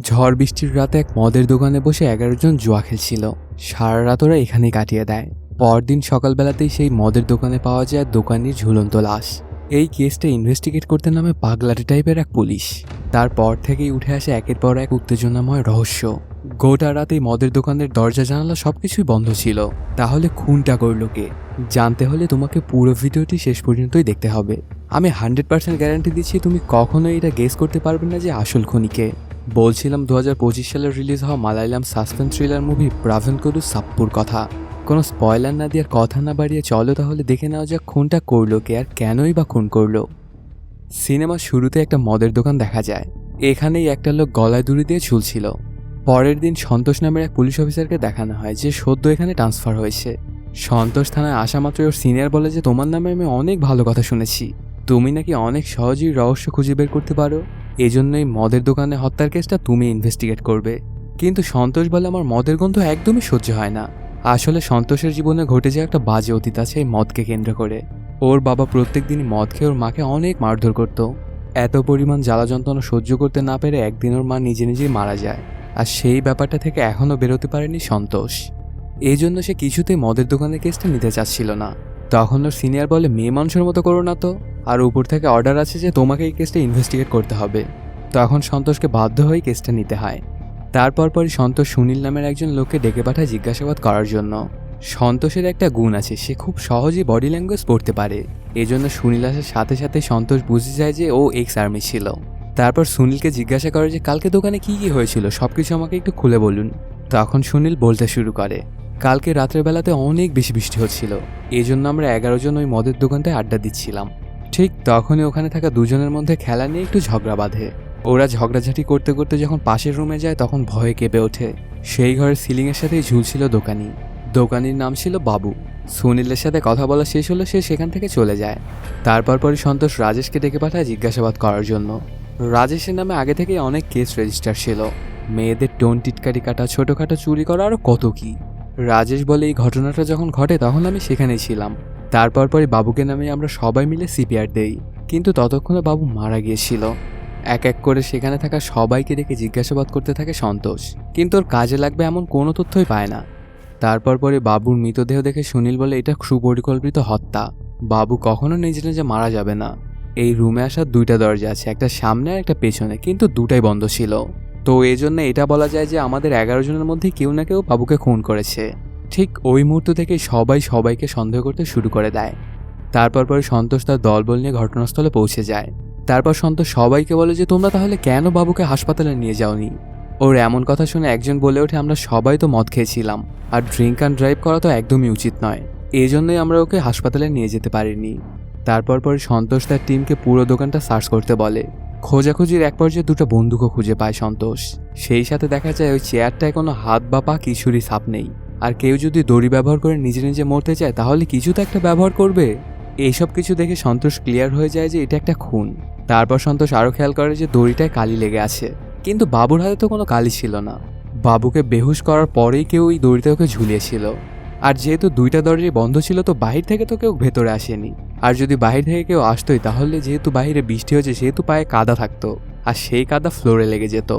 ঝড় বৃষ্টির রাতে এক মদের দোকানে বসে এগারো জন জুয়া খেলছিল। সারা রাত ওরা এখানেই কাটিয়ে দেয়। পরদিন সকালবেলাতেই সেই মদের দোকানে পাওয়া যায় দোকানির ঝুলন্ত লাশ। এই কেসটা ইনভেস্টিগেট করতে নামে পাগলাটি টাইপের এক পুলিশ। তারপর থেকেই উঠে আসে একের পর এক উত্তেজনাময় রহস্য। গোটা রাতেই মদের দোকানের দরজা, জানালা সবকিছুই বন্ধ ছিল। তাহলে খুনটা করল কে? জানতে হলে তোমাকে পুরো ভিডিওটি শেষ পর্যন্তই দেখতে হবে। আমি হান্ড্রেড পার্সেন্ট গ্যারান্টি দিচ্ছি, তুমি কখনোই এটা গেস করতে পারবে না যে আসল খুনিকে। বলছিলাম দু পঁচিশ সালে রিলিজ হওয়া মালায়ালাম সাসপেন্স থ্রিলার মুভি প্রাভেন করু সাপ্পুর কথা। কোনো স্পয়লার না দিয়ে কথা না বাড়িয়ে চলো তাহলে দেখে নেওয়া যাক খুনটা করল কে আর কেনই বা খুন করল। সিনেমার শুরুতে একটা মদের দোকান দেখা যায়। এখানেই একটা লোক গলায় দড়ি দিয়ে ঝুলছিল। পরের দিন সন্তোষ নামের এক পুলিশ অফিসারকে দেখানো হয় যে সদ্য এখানে ট্রান্সফার হয়েছে। সন্তোষ থানায় আসা মাত্র ওর সিনিয়র বলে যে, তোমার নামে আমি অনেক ভালো কথা শুনেছি। তুমি নাকি অনেক সহজেই রহস্য খুঁজে বের করতে পারো? এজন্যই মদের দোকানে হত্যার কেসটা তুমি ইনভেস্টিগেট করবে। কিন্তু সন্তোষ বলে আমার মদের গন্ধ একদমই সহ্য হয় না। আসলে সন্তোষের জীবনে ঘটে যাওয়া একটা বাজে অতীত আছে এই মদকে কেন্দ্র করে। ওর বাবা প্রত্যেক দিনই মদ খেয়ে ওর মাকে অনেক মারধর করত। এত পরিমাণ জ্বালা যন্ত্রণা সহ্য করতে না পেরে একদিন ওর মা নিজে নিজেই মারা যায়। আর সেই ব্যাপারটা থেকে এখনও বেরোতে পারেনি সন্তোষ। এই জন্য সে কিছুতেই মদের দোকানের কেসটা নিতে চাচ্ছিল না। তখন ওর সিনিয়র বলে মেয়ে মানুষের মতো করো না তো। আর উপর থেকে অর্ডার আছে যে তোমাকে এই কেসটা ইনভেস্টিগেট করতে হবে। তখন সন্তোষকে বাধ্য হয়ে কেসটা নিতে হয়। তারপর পরই সন্তোষ সুনীল নামের একজন লোককে ডেকে পাঠায় জিজ্ঞাসাবাদ করার জন্য। সন্তোষের একটা গুণ আছে, সে খুব সহজেই বডি ল্যাঙ্গুয়েজ পড়তে পারে। এজন্য সুনীল আসার সাথে সাথে সন্তোষ বুঝে যায় যে ও এক্স আর্মি ছিল। তারপর সুনীলকে জিজ্ঞাসা করে যে, কালকে দোকানে কি কি হয়েছিল? সবকিছু আমাকে একটু খুলে বলুন। তখন সুনীল বলতে শুরু করে কালকে রাতের বেলাতে অনেক বেশি বৃষ্টি হচ্ছিল। এই জন্য আমরা এগারো জন ওই মদের দোকানটায় আড্ডা দিচ্ছিলাম। ঠিক তখনই ওখানে থাকা দুজনের মধ্যে খেলা নিয়ে একটু ঝগড়া বাঁধে। ওরা ঝগড়াঝাটি করতে করতে যখন পাশের রুমে যায় তখন ভয়ে কেঁপে ওঠে। সেই ঘরের সিলিংয়ের সাথেই ঝুলছিল দোকানি। দোকানির নাম ছিল বাবু। সুনীলের সাথে কথা বলা শেষ হলো সে সেখান থেকে চলে যায়। তারপর পরই সন্তোষ রাজেশকে ডেকে পাঠায় জিজ্ঞাসাবাদ করার জন্য। রাজেশের নামে আগে থেকে অনেক কেস রেজিস্টার ছিল। মেয়েদের টোন, টিটকারি কাটা, ছোটোখাটো চুরি করা আরও কত কি। রাজেশ বলে এই ঘটনাটা যখন ঘটে তখন আমি সেখানেই ছিলাম। তারপর পরে বাবুকে নামে আমরা সবাই মিলে সিপিআর দেই। কিন্তু ততক্ষণে বাবু মারা গিয়েছিল। এক এক করে সেখানে থাকা সবাইকে ডেকে জিজ্ঞাসাবাদ করতে থাকে সন্তোষ। কিন্তু ওর কাজে লাগবে এমন কোনো তথ্যই পায় না। তারপর পরে বাবুর মৃতদেহ দেখে সুনীল বলে এটা সুপরিকল্পিত হত্যা। বাবু কখনো নিজে নিজে মারা যাবে না। এই রুমে আসার দুইটা দরজা আছে, একটা সামনে আর একটা পেছনে, কিন্তু দুটাই বন্ধ ছিল। তো এই জন্য এটা বলা যায় যে আমাদের এগারো জনের মধ্যে কেউ না কেউ বাবুকে খুন করেছে। ঠিক ওই মুহূর্ত থেকে সবাই সবাইকে সন্দেহ করতে শুরু করে দেয়। তারপর পরে সন্তোষ তার দলবল নিয়ে ঘটনাস্থলে পৌঁছে যায়। তারপর সন্তোষ সবাইকে বলে যে, তোমরা তাহলে কেন বাবুকে হাসপাতালে নিয়ে যাওনি? ওর এমন কথা শুনে একজন বলে ওঠে, আমরা সবাই তো মদ খেয়েছিলাম, আর ড্রিঙ্ক অ্যান্ড ড্রাইভ করা তো একদমই উচিত নয়। এই জন্যই আমরা ওকে হাসপাতালে নিয়ে যেতে পারিনি। তারপর পরে সন্তোষ তার টিমকে পুরো দোকানটা সার্চ করতে বলে। খোঁজাখুঁজির এক পর্যায়ে দুটো বন্দুকও খুঁজে পায় সন্তোষ। সেই সাথে দেখা যায় ওই চেয়ারটায় কোনো হাত বা পা কিছুরই ছাপ নেই। আর কেউ যদি দড়ি ব্যবহার করে নিজে নিজে মরতে চায়, তাহলে কিছু তো একটা ব্যবহার করবে। এইসব কিছু দেখে সন্তোষ ক্লিয়ার হয়ে যায় যে এটা একটা খুন। তারপর সন্তোষ আরও খেয়াল করে যে দড়িটায় কালি লেগে আছে। কিন্তু বাবুর হাতে তো কোনো কালি ছিল না। বাবুকে বেহুশ করার পরেই কেউ ওই দড়িতে ওকে ঝুলিয়েছিল। আর যেহেতু দুইটা দরজাই বন্ধ ছিল, তো বাহির থেকে তো কেউ ভেতরে আসেনি। আর যদি বাহির থেকে কেউ আসতোই, তাহলে যেহেতু বাইরে বৃষ্টি হয়েছে, সেহেতু পায়ে কাদা থাকতো। আর সেই কাদা ফ্লোরে লেগে যেত।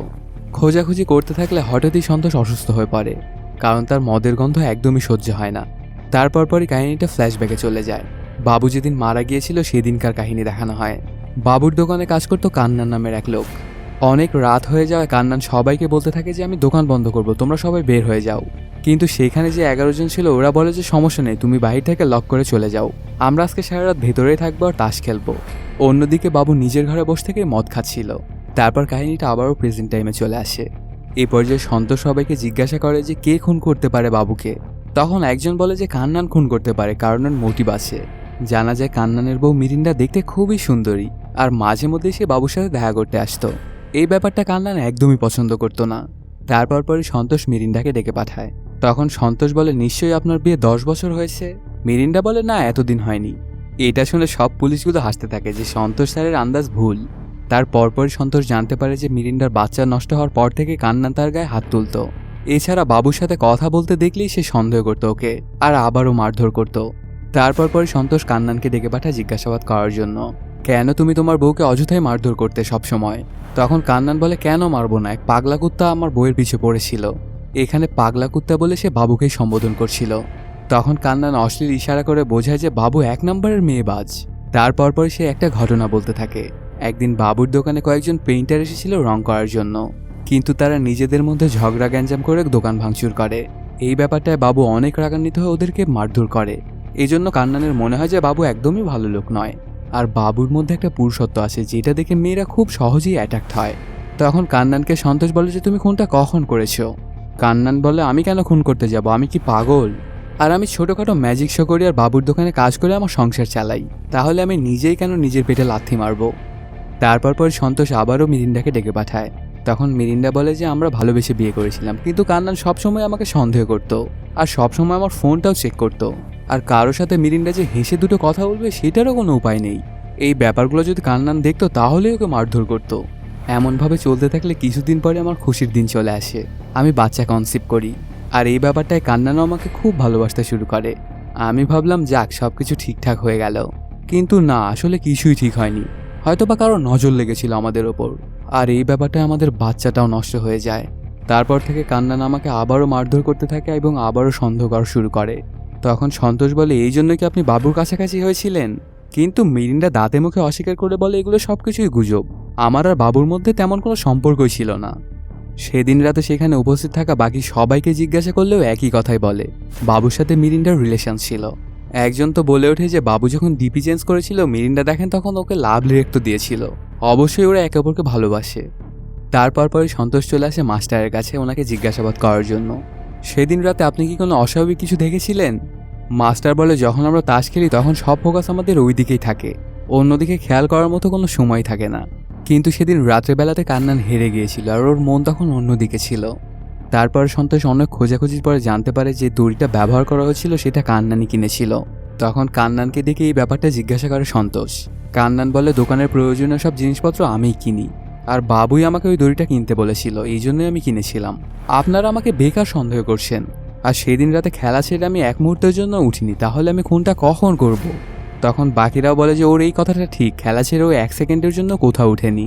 খোঁজাখুঁজি করতে থাকলে হঠাৎই সন্তোষ অসুস্থ হয়ে পড়ে, কারণ তার মদের গন্ধ একদমই সহ্য হয় না। তারপর পরই কাহিনীটা ফ্ল্যাশব্যাকে চলে যায়। বাবু যেদিন মারা গিয়েছিল, সেদিনকার কাহিনী দেখানো হয়। বাবুর দোকানে কাজ করতো কান্নার নামের এক লোক। অনেক রাত হয়ে যাওয়ায় কান্নান সবাইকে বলতে থাকে যে, আমি দোকান বন্ধ করব, তোমরা সবাই বের হয়ে যাও। কিন্তু সেখানে যে এগারো জন ছিল, ওরা বলে যে, সমস্যা নেই, তুমি বাহির থেকে লক করে চলে যাও। আমরা আজকে সারা রাত ভেতরেই থাকব আর তাস খেলব। অন্যদিকে বাবু নিজের ঘরে বসে থেকে মদ খাচ্ছিল। তারপর কাহিনীটা আবারও প্রেজেন্ট টাইমে চলে আসে। এই পর্যায়ে সন্তোষ সবাইকে জিজ্ঞাসা করে যে, কে খুন করতে পারে বাবুকে? তখন একজন বলে যে, কান্নান খুন করতে পারে, কারণ ওর মোটিভ আছে। জানা যায় কান্নানের বউ মিরিন্ডা দেখতে খুবই সুন্দরী, আর মাঝে মধ্যে সে বাবুর সাথে দেখা করতে আসতো। এই ব্যাপারটা কান্নান একদমই পছন্দ করতো না। তারপর পরে সন্তোষ মিরিন্ডাকে ডেকে পাঠায়। তখন সন্তোষ বলে, নিশ্চয়ই আপনার বিয়ে দশ বছর হয়েছে? মিরিন্ডা বলে, না, এতদিন হয়নি। এটা শুনে সব পুলিশগুলো হাসতে থাকে যে সন্তোষ স্যারের আন্দাজ ভুল। তার পরপরই সন্তোষ জানতে পারে যে মিরিন্ডার বাচ্চা নষ্ট হওয়ার পর থেকে কান্না তার গায়ে হাত তুলতো। এছাড়া বাবুর সাথে কথা বলতে দেখলেই সে সন্দেহ করতো ওকে, আর আবারও মারধর করতো। তারপর পরে সন্তোষ কান্নানকে ডেকে পাঠায় জিজ্ঞাসাবাদ করার জন্য। কেন তুমি তোমার বউকে অযথাই মারধর করতে সবসময়? তখন কান্নান বলে, কেন মারবো না? এক পাগলা কুত্তা আমার বউয়ের পিছে পড়েছিল। এখানে পাগলা কুত্তা বলে সে বাবুকেই সম্বোধন করছিল। তখন কান্নান অশ্লীল ইশারা করে বোঝায় যে বাবু এক নম্বরের মেয়েবাজ তারপর পর সে একটা ঘটনা বলতে থাকে। একদিন বাবুর দোকানে কয়েকজন পেইন্টার এসেছিল রং করার জন্য। কিন্তু তারা নিজেদের মধ্যে ঝগড়া গ্যাঞ্জাম করে দোকান ভাঙচুর করে। এই ব্যাপারটায় বাবু অনেক রাগান্বিত হয়ে ওদেরকে মারধর করে। এই জন্য কান্নানের মনে হয় যে বাবু একদমই ভালো লোক নয়। আর বাবুর মধ্যে একটা পুরুষত্ব আছে, যেটা দেখে মেয়েরা খুব সহজেই অ্যাট্রাক্ট হয়। তখন কান্নানকে সন্তোষ বলে যে, তুমি খুনটা কখন করেছ? কান্নান বলে, আমি কেন খুন করতে যাব? আমি কি পাগল? আর আমি ছোটোখাটো ম্যাজিক শো করি আর বাবুর দোকানে কাজ করে আমার সংসার চালাই। তাহলে আমি নিজেই কেন নিজের পেটে লাথি মারবো? তারপর পর সন্তোষ আবারও মিরিন্ডাকে ডেকে পাঠায়। তখন মিরিন্ডা বলে যে, আমরা ভালোবেসে বিয়ে করেছিলাম। কিন্তু কান্নান সবসময় আমাকে সন্দেহ করত। আর সবসময় আমার ফোনটাও চেক করত। আর কারোর সাথে মিরিন্ডা যে হেসে দুটো কথা বলবে, সেটারও কোনো উপায় নেই। এই ব্যাপারগুলো যদি কান্নান দেখতো, তাহলেই ওকে মারধর করতো। এমনভাবে চলতে থাকলে কিছুদিন পরে আমার খুশির দিন চলে আসে। আমি বাচ্চা কনসিভ করি। আর এই ব্যাপারটায় কান্নানও আমাকে খুব ভালোবাসতে শুরু করে। আমি ভাবলাম, যাক সব কিছু ঠিকঠাক হয়ে গেল। কিন্তু না, আসলে কিছুই ঠিক হয়নি। হয়তো বা কারও নজর লেগেছিল আমাদের ওপর। আর এই ব্যাপারটায় আমাদের বাচ্চাটাও নষ্ট হয়ে যায়। তারপর থেকে কান্নান আমাকে আবারও মারধর করতে থাকে এবং আবারও সন্দেহ করা শুরু করে। তখন সন্তোষ বলে, এই জন্য কি আপনি বাবুর কাছাকাছি হয়েছিলেন? কিন্তু মিরিন্ডা দাঁতে মুখে অস্বীকার করে বলে, এগুলো সব কিছুই গুজব। আমার আর বাবুর মধ্যে তেমন কোনো সম্পর্কই ছিল না। সেদিন রাতে সেখানে উপস্থিত থাকা বাকি সবাইকে জিজ্ঞাসা করলেও একই কথাই বলে। বাবুর সাথে মিরিন্ডার রিলেশন ছিল। একজন তো বলে ওঠে যে, বাবু যখন ডিপি চেঞ্জ করেছিল মিরিন্ডা দেখেন তখন ওকে লাভ লিরেক্ট দিয়েছিল। অবশ্যই ওরা একে অপরকে ভালোবাসে। তারপর পরে সন্তোষ চলে আসে মাস্টারের কাছে ওনাকে জিজ্ঞাসাবাদ করার জন্য। সেদিন রাতে আপনি কি কোনো অস্বাভাবিক কিছু দেখেছিলেন? মাস্টার বলে যখন আমরা তাস খেলি, তখন সব ফোকাস আমাদের ওই দিকেই থাকে। অন্যদিকে খেয়াল করার মতো কোনো সময় থাকে না। কিন্তু সেদিন রাত্রেবেলাতে কান্নান হেরে গিয়েছিল আর ওর মন তখন অন্যদিকে ছিল। তারপর সন্তোষ অনেক খোঁজাখুঁজির পরে জানতে পারে যে দড়িটা ব্যবহার করা হয়েছিল সেটা কান্নানি কিনেছিল। তখন কান্নানকে দেখে এই ব্যাপারটা জিজ্ঞাসা করে সন্তোষ। কান্নান বলে, দোকানের প্রয়োজনীয় সব জিনিসপত্র আমিই কিনি। আর বাবুই আমাকে ওই দড়িটা কিনতে বলেছিল, এই জন্যই আমি কিনেছিলাম। আপনারা আমাকে বেকার সন্দেহ করছেন। আর সেদিন রাতে খেলা ছেড়ে আমি এক মুহূর্তের জন্য উঠিনি, তাহলে আমি খুনটা কখন করব। তখন বাকিরাও বলে যে ওর এই কথাটা ঠিক, খেলা ছেড়ে ও এক সেকেন্ডের জন্য কোথাও উঠেনি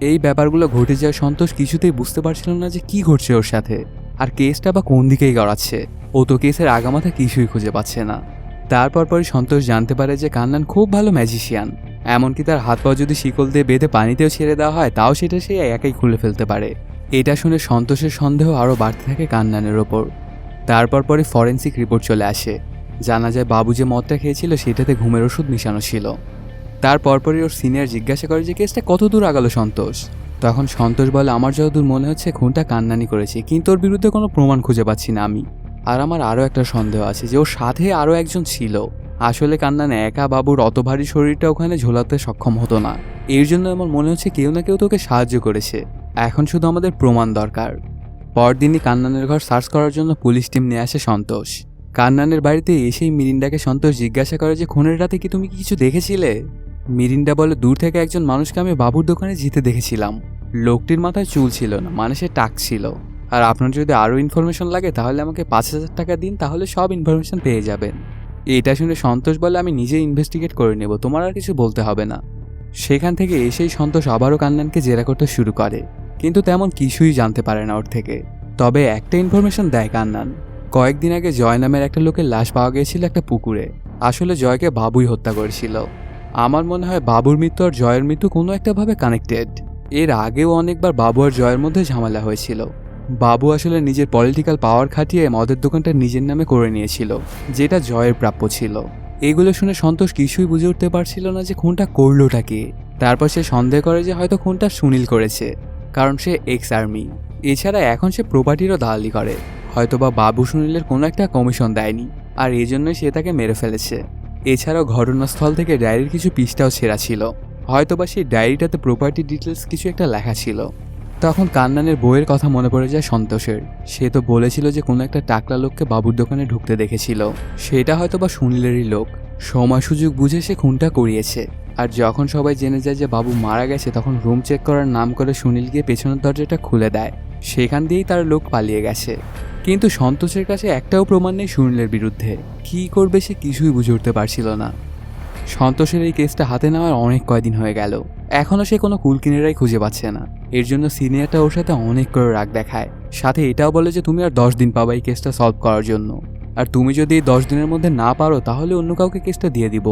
এই ব্যাপারগুলো ঘটে যাওয়া সন্তোষ কিছুতেই বুঝতে পারছিল না যে কি ঘটছে ওর সাথে, আর কেসটা বা কোন দিকেই গড়াচ্ছে। ও তো কেসের আগামাথা কিছুই খুঁজে পাচ্ছে না। তারপর পরে সন্তোষ জানতে পারে যে কান্নান খুব ভালো ম্যাজিশিয়ান, এমনকি তার হাত পা যদি শিকল দিয়ে বেঁধে পানিতেও ছেড়ে দেওয়া হয়, তাও সেটা সে একাই খুলে ফেলতে পারে। এটা শুনে সন্তোষের সন্দেহ আরও বাড়তে থাকে কান্নানের ওপর। তারপর পরে ফরেন্সিক রিপোর্ট চলে আসে। জানা যায় বাবু যে মদটা খেয়েছিল সেটাতে ঘুমের ওষুধ মিশানো ছিল। তারপর পরই ওর সিনিয়র জিজ্ঞাসা করে যে, কেসটা কত দূর আগালো সন্তোষ? তখন সন্তোষ বলে, আমার যতদূর মনে হচ্ছে খুনটা কান্নানি করেছে, কিন্তু ওর বিরুদ্ধে কোনো প্রমাণ খুঁজে পাচ্ছি না আমি। আর আমার আরও একটা সন্দেহ আছে যে, ওর সাথে আরও একজন ছিল। আসলে কান্নান একা বাবুর অত ভারী শরীরটা ওখানে ঝোলাতে সক্ষম হতো না। এর জন্য আমার মনে হচ্ছে কেউ না কেউ তোকে সাহায্য করেছে। এখন শুধু আমাদের প্রমাণ দরকার। পরদিনই কান্নানের ঘর সার্চ করার জন্য পুলিশ টিম নিয়ে আসে সন্তোষ। কান্নানের বাড়িতে এসেই মিরিন্ডাকে সন্তোষ জিজ্ঞাসা করে যে, খুনের রাতে কি তুমি কিছু দেখেছিলে? মিরিন্ডা বলে, দূর থেকে একজন মানুষকে আমি বাবুর দোকানে জিতে দেখেছিলাম। লোকটির মাথায় চুল ছিল না মানে সে টাক ছিল। আর আপনার যদি আরও ইনফরমেশন লাগে, তাহলে আমাকে পাঁচ হাজার টাকা দিন, তাহলে সব ইনফরমেশন পেয়ে যাবেন। এটা শুনে সন্তোষ বলে, আমি নিজে ইনভেস্টিগেট করে নেব, তোমার আর কিছু বলতে হবে না। সেখান থেকে এসেই সন্তোষ আবারও কান্নানকে জেরা করতে শুরু করে। কিন্তু তেমন কিছুই জানতে পারে না ওর থেকে। তবে একটা ইনফরমেশন দেয় কান্নান। কয়েকদিন আগে জয় নামের একটা লোকের লাশ পাওয়া গিয়েছিল একটা পুকুরে। আসলে জয়কে বাবুই হত্যা করেছিল। আমার মনে হয় বাবুর মৃত্যু আর জয়ের মৃত্যু কোনো একটা ভাবে কানেক্টেড এর আগেও অনেকবার বাবু আর জয়ের মধ্যে ঝামেলা হয়েছিল। বাবু আসলে নিজের পলিটিক্যাল পাওয়ার খাটিয়ে মদের দোকানটা নিজের নামে করে নিয়েছিল, যেটা জয়ের প্রাপ্য ছিল। এগুলো শুনে সন্তোষ কিছুই বুঝে উঠতে পারছিল না যে খুনটা করলোটা কে। তারপর সে সন্দেহ করে যে হয়তো খুনটা সুনীল করেছে। কারণ সে এক্স আর্মি এছাড়া এখন সে প্রপার্টিরও দালালি করে। হয়তোবা বাবু সুনীলের কোনো একটা কমিশন দেয়নি। আর এই জন্যই সে তাকে মেরে ফেলেছে। এছাড়াও ঘটনাস্থল থেকে ডায়েরির কিছু পিসটাও ছেঁড়া ছিল। হয়তোবা সেই ডায়েরিটাতে প্রপার্টি ডিটেলস কিছু একটা লেখা ছিল। তখন কান্নানের বইয়ের কথা মনে পড়ে যায় সন্তোষের। সে তো বলেছিল যে কোনো একটা টাকলা লোককে বাবুর দোকানে ঢুকতে দেখেছিল। সেটা হয়তো বা সুনীলেরই লোক। সময় সুযোগ বুঝে সে খুনটা করিয়েছে। আর যখন সবাই জেনে যায় যে বাবু মারা গেছে, তখন রুম চেক করার নাম করে সুনীল গিয়ে পেছনের দরজাটা খুলে দেয়। সেখান দিয়েই তার লোক পালিয়ে গেছে। কিন্তু সন্তোষের কাছে একটাও প্রমাণ নেই সুনীলের বিরুদ্ধে। কী করবে সে কিছুই বুঝে উঠতে পারছিল না। সন্তোষের এই কেসটা হাতে নেওয়ার অনেক কয়দিন হয়ে গেল। এখনও সে কোনো কুলকিনেরাই খুঁজে পাচ্ছে না। এর জন্য সিনিয়রটা ওর সাথে অনেক করে রাগ দেখায়। সাথে এটাও বলে যে, তুমি আর দশ দিন পাবা এই কেসটা সলভ করার জন্য। আর তুমি যদি দশ দিনের মধ্যে না পারো, তাহলে অন্য কাউকে কেসটা দিয়ে দিব।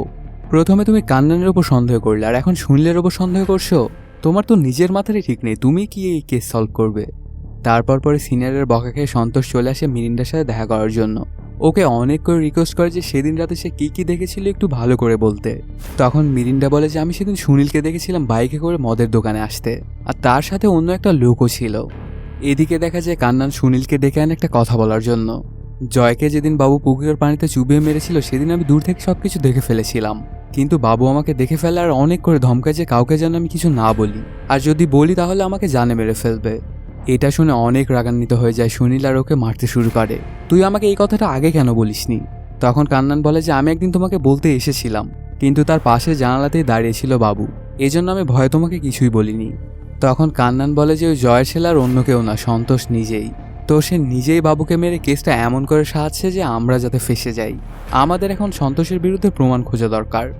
প্রথমে তুমি কান্নানের ওপর সন্দেহ করলে, আর এখন সুনীলের ওপর সন্দেহ করছ? তোমার তো নিজের মাথারই ঠিক নেই, তুমি কি এই কেস সলভ করবে? তারপর পরে সিনিয়রের বকা খেয়ে সন্তোষ চলে আসে মিরিন্ডার সাথে দেখা করার জন্য। ওকে অনেক করে রিকোয়েস্ট করে যে সেদিন রাতে সে কী কী দেখেছিল একটু ভালো করে বলতে। তখন মিরিন্ডা বলে যে, আমি সেদিন সুনীলকে দেখেছিলাম বাইকে করে মদের দোকানে আসতে, আর তার সাথে অন্য একটা লোকও ছিল। এদিকে দেখা যায় কান্নান সুনীলকে ডেকে আনে একটা কথা বলার জন্য। জয়কে যেদিন বাবু পুকুরের পানিতে চুবিয়ে মেরেছিল, সেদিন আমি দূর থেকে সবকিছু দেখে ফেলেছিলাম। কিন্তু বাবু আমাকে দেখে ফেলে আর অনেক করে ধমকায় যে কাউকে যেন আমি কিছু না বলি। আর যদি বলি তাহলে আমাকে জানে মেরে ফেলবে। এটা শুনে অনেক রাগান্বিত হয়ে যায় সুনীল আর ওকে মারতে শুরু করে। তুই আমাকে এই কথাটা আগে কেন বলিসনি? তখন কান্নান বলে যে, আমি একদিন তোমাকে বলতে এসেছিলাম, কিন্তু তার পাশে জানালাতেই দাঁড়িয়েছিল বাবু। এজন্য আমি ভয়ে তোমাকে কিছুই বলিনি। তখন কান্নান বলে যে, ওই জয়ের ছেলে আর অন্য কেউ না, সন্তোষ নিজেই। তো সে নিজেই বাবুকে মেরে কেসটা এমন করে সাহায্যে যে আমরা যাতে ফেসে যাই। আমাদের এখন সন্তোষের বিরুদ্ধে প্রমাণ খোঁজা দরকার।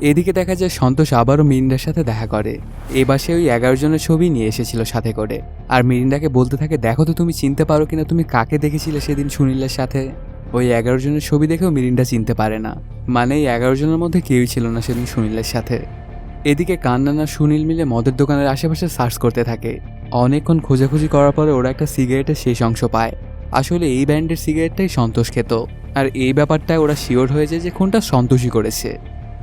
এদিকে দেখা যায় সন্তোষ আবারও মিরিন্ডার সাথে দেখা করে। এবার সে ওই এগারো জনের ছবি নিয়ে এসেছিল সাথে করে। আর মিরিন্ডাকে বলতে থাকে, দেখো তো তুমি চিনতে পারো কিনা, তুমি কাকে দেখেছিলে সেদিন সুনীলের সাথে? ওই এগারো জনের ছবি দেখেও মিরিন্ডা চিনতে পারে না। মানে এই এগারো জনের মধ্যে কেউই ছিল না সেদিন সুনীলের সাথে। এদিকে কান্নানা সুনীল মিলে মদের দোকানের আশেপাশে সার্চ করতে থাকে। অনেকক্ষণ খোঁজাখুঁজি করার পরে ওরা একটা সিগারেটের শেষ অংশ পায়। আসলে এই ব্র্যান্ডের সিগারেটটাই সন্তোষ খেত। আর এই ব্যাপারটায় ওরা শিওর হয়েছে যে কোনটা সন্তোষই করেছে।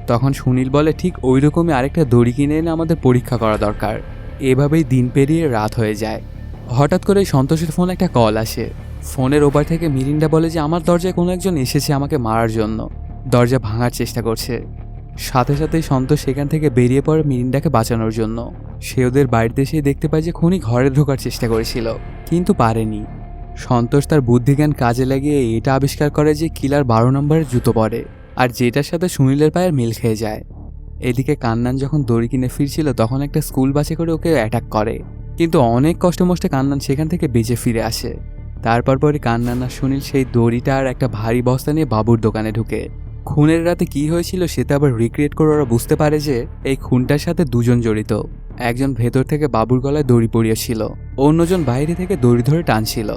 তখন সুনীল বলে, ঠিক ওই রকমই আরেকটা দড়ি কিনে এনে আমাদের পরীক্ষা করা দরকার। এভাবেই দিন পেরিয়ে রাত হয়ে যায়। হঠাৎ করে সন্তোষের ফোন একটা কল আসে। ফোনের ওপার থেকে মিরিন্ডা বলে যে, আমার দরজায় কোনো একজন এসেছে আমাকে মারার জন্য। দরজা ভাঙার চেষ্টা করছে। সাথে সাথেই সন্তোষ সেখান থেকে বেরিয়ে পড়ে মিরিন্ডাকে বাঁচানোর জন্য। সে ওদের বাড়িতে এসে দেখতে পায় যে খুনি ঘরে ঢোকার চেষ্টা করেছিল, কিন্তু পারেনি। সন্তোষ তার বুদ্ধিজ্ঞান কাজে লাগিয়ে এটা আবিষ্কার করে যে কিলার বারো নম্বরের জুতো পরে, আর যেটার সাথে সুনীলের পায়ের মিল খেয়ে যায়। এদিকে কান্নান যখন দড়ি কিনে ফিরছিল, তখন একটা স্কুল বাসে করে ওকে অ্যাটাক করে। কিন্তু অনেক কষ্টমষ্টে কান্নান সেখান থেকে বেঁচে ফিরে আসে। তারপর পরে কান্নান আর সুনীল সেই দড়িটা আর একটা ভারী বস্তা নিয়ে বাবুর দোকানে ঢুকে। খুনের রাতে কি হয়েছিল সেটা আবার রিক্রিয়েট করে ওরা বুঝতে পারে যে এই খুনটার সাথে দুজন জড়িত। একজন ভেতর থেকে বাবুর গলায় দড়ি পড়িয়েছিল অন্যজন বাইরে থেকে দড়ি ধরে টানছিল।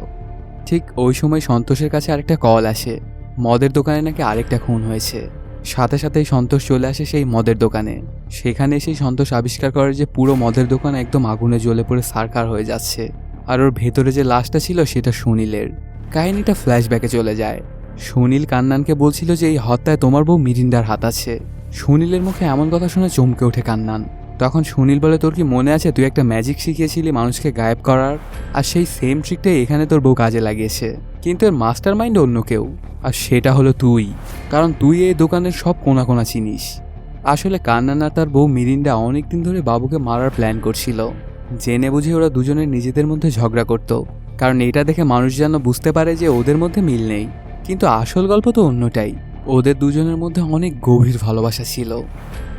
ঠিক ওই সময় সন্তোষের কাছে আরেকটা কল আসে, মদের দোকানে নাকি আরেকটা খুন হয়েছে। সাথে সাথেই সন্তোষ চলে আসে সেই মদের দোকানে। সেখানে এসেই সন্তোষ আবিষ্কার করে যে পুরো মদের দোকান একদম আগুনে জ্বলে পড়ে সারকার হয়ে যাচ্ছে। আর ওর ভেতরে যে লাশটা ছিল সেটা সুনীলের। কাহিনীটা ফ্ল্যাশব্যাকে চলে যায়। সুনীল কান্নানকে বলছিল যে এই হত্যায় তোমার বউ মিরিন্ডার হাত আছে। সুনীলের মুখে এমন কথা শুনে চমকে ওঠে কান্নান। তখন সুনীল বলে, তোর কি মনে আছে তুই একটা ম্যাজিক শিখিয়েছিলি মানুষকে গায়েব করার? আর সেই সেম ট্রিকটাই এখানে তোর বউ কাজে লাগিয়েছে। কিন্তু এর মাস্টার মাইন্ড অন্য কেউ। আর সেটা হলো তুই। কারণ তুই এই দোকানের সব কোনা কোনা চিনিস। আসলে কান্নান আর তার বউ মিরিন্ডা অনেকদিন ধরে বাবুকে মারার প্ল্যান করছিল। জেনে বুঝে ওরা দুজনের নিজেদের মধ্যে ঝগড়া করত। কারণ এটা দেখে মানুষ যেন বুঝতে পারে যে ওদের মধ্যে মিল নেই। কিন্তু আসল গল্প তো অন্যটাই। ওদের দুজনের মধ্যে অনেক গভীর ভালোবাসা ছিল।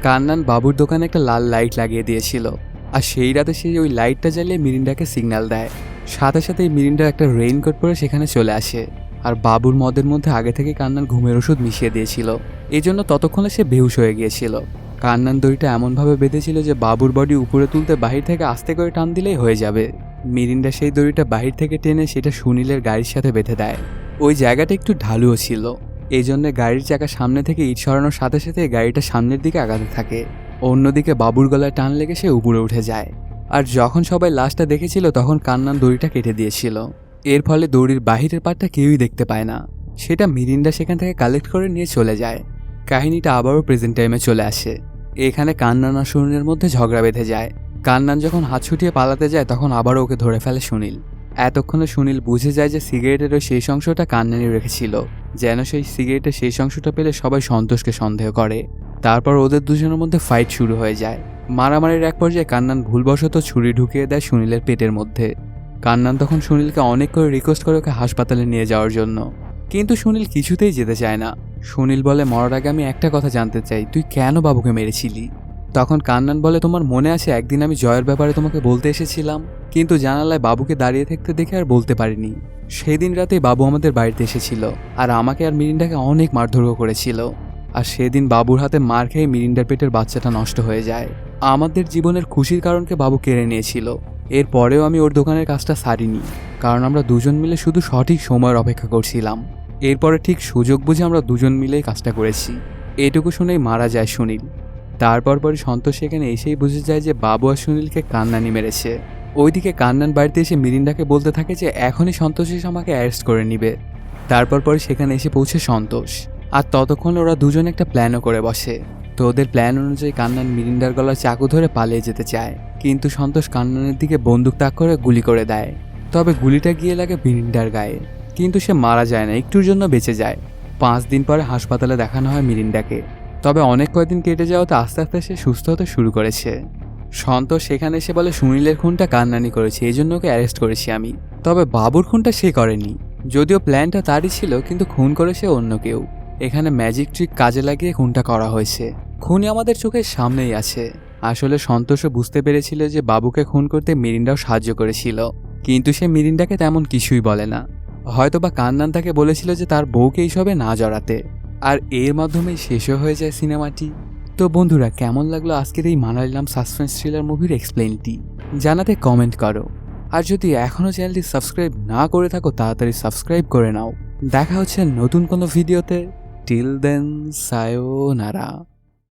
কান্নান বাবুর দোকানে একটা লাল লাইট লাগিয়ে দিয়েছিল। আর সেই রাতে সে ওই লাইটটা জ্বালিয়ে মিরিন্ডাকে সিগন্যাল দেয়। সাথে সাথেই মিরিন্ডা একটা রেইনকোট পরে সেখানে চলে আসে। আর বাবুর মদের মধ্যে আগে থেকে কান্নান ঘুমের ওষুধ মিশিয়ে দিয়েছিল। এই জন্য ততক্ষণে সে বেহুশ হয়ে গিয়েছিল। কান্নান দড়িটা এমনভাবে বেঁধেছিল যে বাবুর বডি উপরে তুলতে বাহির থেকে আস্তে করে টান দিলেই হয়ে যাবে। মিরিন্ডা সেই দড়িটা বাহির থেকে টেনে সেটা সুনীলের গাড়ির সাথে বেঁধে দেয়। ওই জায়গাটা একটু ঢালুও ছিল। এই জন্য গাড়ির চাকা সামনে থেকে ইট সরানোর সাথে সাথে গাড়িটা সামনের দিকে আগাতে থাকে। অন্যদিকে বাবুর গলায় টান লেগে সে উপরে উঠে যায়। আর যখন সবাই লাশটা দেখেছিল, তখন কান্নান দড়িটা কেটে দিয়েছিল। এর ফলে দড়ির বাহিরের পাটটা কেউই দেখতে পায় না। সেটা মিরিন্ডা সেখান থেকে কালেক্ট করে নিয়ে চলে যায়। কাহিনীটা আবারও প্রেজেন্ট টাইমে চলে আসে। এখানে কান্নান আর সুনীলের মধ্যে ঝগড়া বেঁধে যায়। কান্নান যখন হাত ছুটিয়ে পালাতে যায়, তখন আবারও ওকে ধরে ফেলে সুনীল। এতক্ষণে সুনীল বুঝে যায় যে সিগারেটের ওই শেষ অংশটা কান্নানি রেখেছিল, যেন সেই সিগারেটের শেষ অংশটা পেলে সবাই সন্তোষকে সন্দেহ করে। তারপর ওদের দুজনের মধ্যে ফাইট শুরু হয়ে যায়। মারামারির এক পর্যায়ে কান্নান ভুলবশত ছুরি ঢুকিয়ে দেয় সুনীলের পেটের মধ্যে। কান্নান তখন সুনীলকে অনেক করে রিকোয়েস্ট করে ওকে হাসপাতালে নিয়ে যাওয়ার জন্য। কিন্তু সুনীল কিছুতেই যেতে চায় না। সুনীল বলে, মরার আগে আমি একটা কথা জানতে চাই, তুই কেন বাবুকে মেরেছিলি? তখন কান্নান বলে, তোমার মনে আছে একদিন আমি জয়ের ব্যাপারে তোমাকে বলতে এসেছিলাম? কিন্তু জানালায় বাবুকে দাঁড়িয়ে থাকতে দেখে আর বলতে পারিনি। সেই দিন রাতে বাবু আমাদের বাড়িতে এসেছিল আর আমাকে আর মিরিন্ডাকে অনেক মারধর করেছিল। আর সেদিন বাবুর হাতে মার খেয়ে মিরিন্ডার পেটের বাচ্চাটা নষ্ট হয়ে যায়। আমাদের জীবনের খুশির কারণকে বাবু কেড়ে নিয়েছিল। এরপরেও আমি ওর দোকানের কাজটা সারিনি, কারণ আমরা দুজন মিলে শুধু সঠিক সময়ের অপেক্ষা করছিলাম। এরপরে ঠিক সুযোগ বুঝে আমরা দুজন মিলেই কাজটা করেছি। এটুকু শুনেই মারা যায় সুনীল। তারপর পরে সন্তোষ সেখানে এসেই বুঝে যায় যে বাবু আর সুনীলকে কান্নানি মেরেছে। ওইদিকে কান্নান বাড়িতে এসে মিরিন্ডাকে বলতে থাকে যে এখনই সন্তোষ আমাকে অ্যারেস্ট করে নিবে। তারপর পরে সেখানে এসে পৌঁছে সন্তোষ। আর ততক্ষণ ওরা দুজন একটা প্ল্যানও করে বসে। তো ওদের প্ল্যান অনুযায়ী কান্নান মিরিন্ডার গলার চাকু ধরে পালিয়ে যেতে চায়। কিন্তু সন্তোষ কান্নানের দিকে বন্দুক তাক করে গুলি করে দেয়। তবে গুলিটা গিয়ে লাগে মিরিন্ডার গায়ে। কিন্তু সে মারা যায় না, একটুর জন্য বেঁচে যায়। পাঁচ দিন পরে হাসপাতালে দেখানো হয় মিরিন্ডাকে তবে অনেক কয়েকদিন কেটে যাওয়াতে আস্তে আস্তে সে সুস্থ হতে শুরু করেছে। সন্তোষ সেখানে এসে বলে, সুনীলের খুনটা কান্নানি করেছে, এই জন্য ওকে অ্যারেস্ট করেছি আমি। তবে বাবুর খুনটা সে করেনি। যদিও প্ল্যানটা তারই ছিল, কিন্তু খুন করেছে অন্য কেউ। এখানে ম্যাজিক ট্রিক কাজে লাগিয়ে খুনটা করা হয়েছে। খুনি আমাদের চোখের সামনেই আছে। আসলে সন্তোষও বুঝতে পেরেছিল যে বাবুকে খুন করতে মিরিন্ডাও সাহায্য করেছিল। কিন্তু সে মিরিন্ডাকে তেমন কিছুই বলে না। হয়তো বা কান্নান তাকে বলেছিল যে তার বউকে এইসবে না জড়াতে। আর এর মাধ্যমেই শেষও হয়ে যায় সিনেমাটি। তো বন্ধুরা, কেমন লাগল আজকের এই মানালিলাম সাসপেন্স থ্রিলার মুভির এক্সপ্লেনটি জানাতে কমেন্ট করো। আর যদি এখনও চ্যানেলটি সাবস্ক্রাইব না করে থাকো, তাড়াতাড়ি সাবস্ক্রাইব করে নাও। দেখা হচ্ছে নতুন কোনো ভিডিওতে টিল দেন সায়ো নারা